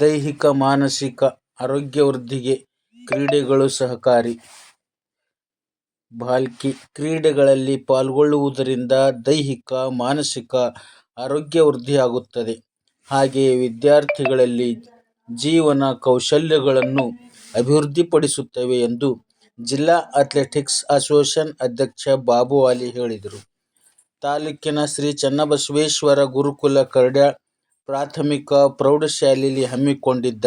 ದೈಹಿಕ ಮಾನಸಿಕ ಆರೋಗ್ಯವೃದ್ಧಿಗೆ ಕ್ರೀಡೆಗಳು ಸಹಕಾರಿ. ಬಾಲ್ಕಿ ಕ್ರೀಡೆಗಳಲ್ಲಿ ಪಾಲ್ಗೊಳ್ಳುವುದರಿಂದ ದೈಹಿಕ, ಮಾನಸಿಕ ಆರೋಗ್ಯ ವೃದ್ಧಿಯಾಗುತ್ತದೆ. ಹಾಗೆಯೇ ವಿದ್ಯಾರ್ಥಿಗಳಲ್ಲಿ ಜೀವನ ಕೌಶಲ್ಯಗಳನ್ನು ಅಭಿವೃದ್ಧಿಪಡಿಸುತ್ತವೆ ಎಂದು ಜಿಲ್ಲಾ ಅಥ್ಲೆಟಿಕ್ಸ್ ಅಸೋಸಿಯೇಷನ್ ಅಧ್ಯಕ್ಷ ಬಾಬು ಹೇಳಿದರು. ತಾಲೂಕಿನ ಶ್ರೀ ಚನ್ನಬಸವೇಶ್ವರ ಗುರುಕುಲ ಕರ್ಡ್ಯಾಳ ಪ್ರಾಥಮಿಕ ಪ್ರೌಢಶಾಲೆಯಲ್ಲಿ ಹಮ್ಮಿಕೊಂಡಿದ್ದ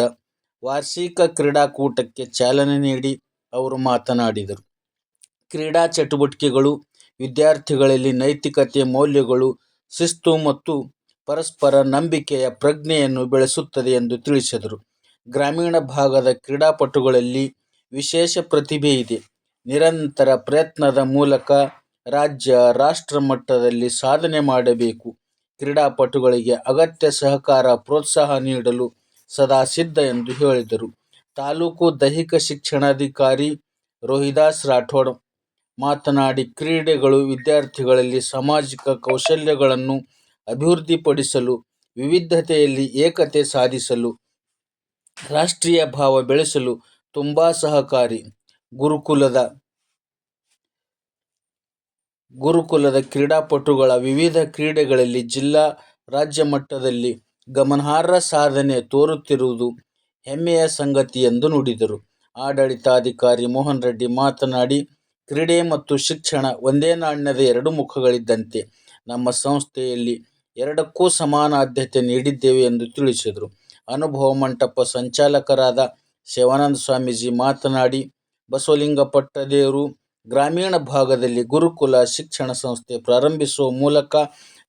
ವಾರ್ಷಿಕ ಕ್ರೀಡಾಕೂಟಕ್ಕೆ ಚಾಲನೆ ನೀಡಿ ಅವರು ಮಾತನಾಡಿದರು. ಕ್ರೀಡಾ ಚಟುವಟಿಕೆಗಳು ವಿದ್ಯಾರ್ಥಿಗಳಲ್ಲಿ ನೈತಿಕತೆ ಮೌಲ್ಯಗಳು, ಶಿಸ್ತು ಮತ್ತು ಪರಸ್ಪರ ನಂಬಿಕೆಯ ಪ್ರಜ್ಞೆಯನ್ನು ಬೆಳೆಸುತ್ತದೆ ಎಂದು ತಿಳಿಸಿದರು. ಗ್ರಾಮೀಣ ಭಾಗದ ಕ್ರೀಡಾಪಟುಗಳಲ್ಲಿ ವಿಶೇಷ ಪ್ರತಿಭೆ ಇದೆ. ನಿರಂತರ ಪ್ರಯತ್ನದ ಮೂಲಕ ರಾಜ್ಯ, ರಾಷ್ಟ್ರ ಮಟ್ಟದಲ್ಲಿ ಸಾಧನೆ ಮಾಡಬೇಕು. ಕ್ರೀಡಾಪಟುಗಳಿಗೆ ಅಗತ್ಯ ಸಹಕಾರ, ಪ್ರೋತ್ಸಾಹ ನೀಡಲು ಸದಾ ಸಿದ್ಧ ಎಂದು ಹೇಳಿದರು. ತಾಲೂಕು ದೈಹಿಕ ಶಿಕ್ಷಣಾಧಿಕಾರಿ ರೋಹಿದಾಸ್ ರಾಠೋಡ್ ಮಾತನಾಡಿ, ಕ್ರೀಡೆಗಳು ವಿದ್ಯಾರ್ಥಿಗಳಲ್ಲಿ ಸಾಮಾಜಿಕ ಕೌಶಲ್ಯಗಳನ್ನು ಅಭಿವೃದ್ಧಿಪಡಿಸಲು, ವಿವಿಧತೆಯಲ್ಲಿ ಏಕತೆ ಸಾಧಿಸಲು, ರಾಷ್ಟ್ರೀಯ ಭಾವ ಬೆಳೆಸಲು ತುಂಬಾ ಸಹಕಾರಿ. ಗುರುಕುಲದ ಕ್ರೀಡಾಪಟುಗಳು ವಿವಿಧ ಕ್ರೀಡೆಗಳಲ್ಲಿ ಜಿಲ್ಲಾ, ರಾಜ್ಯ ಮಟ್ಟದಲ್ಲಿ ಗಮನಾರ್ಹ ಸಾಧನೆ ತೋರುತ್ತಿರುವುದು ಹೆಮ್ಮೆಯ ಸಂಗತಿ ಎಂದು ನುಡಿದರು. ಆಡಳಿತಾಧಿಕಾರಿ ಮೋಹನ್ ರೆಡ್ಡಿ ಮಾತನಾಡಿ, ಕ್ರೀಡೆ ಮತ್ತು ಶಿಕ್ಷಣ ಒಂದೇ ನಾಣ್ಯದ ಎರಡು ಮುಖಗಳಿದ್ದಂತೆ. ನಮ್ಮ ಸಂಸ್ಥೆಯಲ್ಲಿ ಎರಡಕ್ಕೂ ಸಮಾನ ಆದ್ಯತೆ ನೀಡಿದ್ದೇವೆ ಎಂದು ತಿಳಿಸಿದರು. ಅನುಭವ ಮಂಟಪ ಸಂಚಾಲಕರಾದ ಶಿವಾನಂದ ಸ್ವಾಮೀಜಿ ಮಾತನಾಡಿ, ಬಸವಲಿಂಗ ಪಟ್ಟದೇವರು ಗ್ರಾಮೀಣ ಭಾಗದಲ್ಲಿ ಗುರುಕುಲ ಶಿಕ್ಷಣ ಸಂಸ್ಥೆ ಪ್ರಾರಂಭಿಸುವ ಮೂಲಕ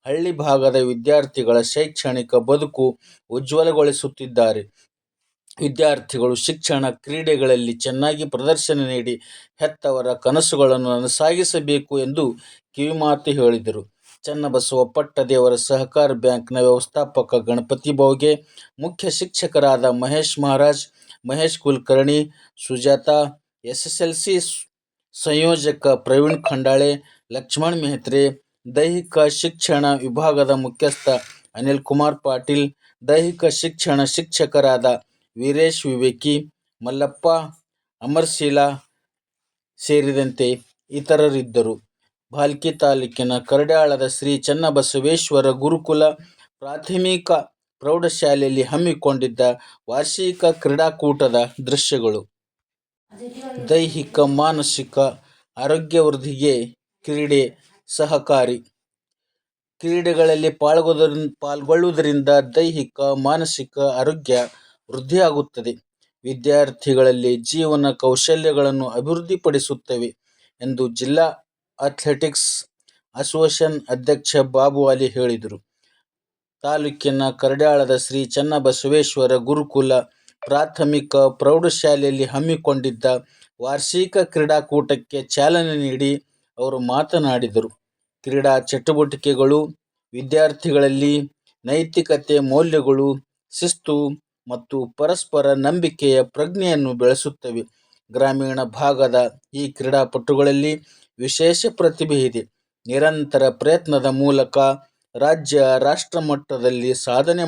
ಹಳ್ಳಿ ಭಾಗದ ವಿದ್ಯಾರ್ಥಿಗಳ ಶೈಕ್ಷಣಿಕ ಬದುಕು ಉಜ್ವಲಗೊಳಿಸುತ್ತಿದ್ದಾರೆ. ವಿದ್ಯಾರ್ಥಿಗಳು ಶಿಕ್ಷಣ, ಕ್ರೀಡೆಗಳಲ್ಲಿ ಚೆನ್ನಾಗಿ ಪ್ರದರ್ಶನ ನೀಡಿ ಹೆತ್ತವರ ಕನಸುಗಳನ್ನು ನನಸಾಗಿಸಬೇಕು ಎಂದು ಕಿವಿಮಾತು ಹೇಳಿದರು. ಚನ್ನಬಸವ ಪಟ್ಟದೇವರ ಸಹಕಾರ ಬ್ಯಾಂಕ್ನ ವ್ಯವಸ್ಥಾಪಕ ಗಣಪತಿ ಬೌಗೆ ಮುಖ್ಯ ಶಿಕ್ಷಕರಾದ ಮಹೇಶ್ ಮಹಾರಾಜ್, ಮಹೇಶ್ ಕುಲಕರ್ಣಿ, ಸುಜಾತಾ, ಎಸ್ಎಸ್ಎಲ್ಸಿ ಸಂಯೋಜಕ ಪ್ರವೀಣ್ ಖಂಡಾಳೆ, ಲಕ್ಷ್ಮಣ್ ಮೆಹತ್ರೆ ದೈಹಿಕ ಶಿಕ್ಷಣ ವಿಭಾಗದ ಮುಖ್ಯಸ್ಥ ಅನಿಲ್ ಕುಮಾರ್ ಪಾಟೀಲ್ ದೈಹಿಕ ಶಿಕ್ಷಣ ಶಿಕ್ಷಕರಾದ ವೀರೇಶ್ ವಿವೇಕಿ, ಮಲ್ಲಪ್ಪ ಅಮರ್ಶೀಲಾ ಸೇರಿದಂತೆ ಇತರರಿದ್ದರು. ಭಾಲ್ಕಿ ತಾಲೂಕಿನ ಕರಡಾಳದ ಶ್ರೀ ಚನ್ನಬಸವೇಶ್ವರ ಗುರುಕುಲ ಪ್ರಾಥಮಿಕ ಪ್ರೌಢಶಾಲೆಯಲ್ಲಿ ಹಮ್ಮಿಕೊಂಡಿದ್ದ ವಾರ್ಷಿಕ ಕ್ರೀಡಾಕೂಟದ ದೃಶ್ಯಗಳು. ದೈಹಿಕ, ಮಾನಸಿಕ ಆರೋಗ್ಯವೃದ್ಧಿಗೆ ಕ್ರೀಡೆ ಸಹಕಾರಿ. ಕ್ರೀಡೆಗಳಲ್ಲಿ ಪಾಲ್ಗೊಳ್ಳುವುದರಿಂದ ದೈಹಿಕ, ಮಾನಸಿಕ ಆರೋಗ್ಯ ವೃದ್ಧಿಯಾಗುತ್ತದೆ. ವಿದ್ಯಾರ್ಥಿಗಳಲ್ಲಿ ಜೀವನ ಕೌಶಲ್ಯಗಳನ್ನು ಅಭಿವೃದ್ಧಿಪಡಿಸುತ್ತವೆ ಎಂದು ಜಿಲ್ಲಾ ಅಥ್ಲೆಟಿಕ್ಸ್ ಅಸೋಸಿಯೇಷನ್ ಅಧ್ಯಕ್ಷ ಬಾಬು ಅಲಿ ಹೇಳಿದರು. ತಾಲೂಕಿನ ಕರಡಾಳದ ಶ್ರೀ ಚನ್ನಬಸವೇಶ್ವರ ಗುರುಕುಲ ಪ್ರಾಥಮಿಕ ಪ್ರೌಢಶಾಲೆಯಲ್ಲಿ ಹಮ್ಮಿಕೊಂಡಿದ್ದ ವಾರ್ಷಿಕ ಕ್ರೀಡಾಕೂಟಕ್ಕೆ ಚಾಲನೆ ನೀಡಿ ಅವರು ಮಾತನಾಡಿದರು. ಕ್ರೀಡಾ ಚಟುವಟಿಕೆಗಳು ವಿದ್ಯಾರ್ಥಿಗಳಲ್ಲಿ ನೈತಿಕತೆ ಮೌಲ್ಯಗಳು, ಶಿಸ್ತು ಮತ್ತು ಪರಸ್ಪರ ನಂಬಿಕೆಯ ಪ್ರಜ್ಞೆಯನ್ನು ಬೆಳೆಸುತ್ತವೆ. ಗ್ರಾಮೀಣ ಭಾಗದ ಈ ಕ್ರೀಡಾಪಟುಗಳಲ್ಲಿ ವಿಶೇಷ ಪ್ರತಿಭೆ ಇದೆ. ನಿರಂತರ ಪ್ರಯತ್ನದ ಮೂಲಕ ರಾಜ್ಯ, ರಾಷ್ಟ್ರ ಮಟ್ಟದಲ್ಲಿ ಸಾಧನೆ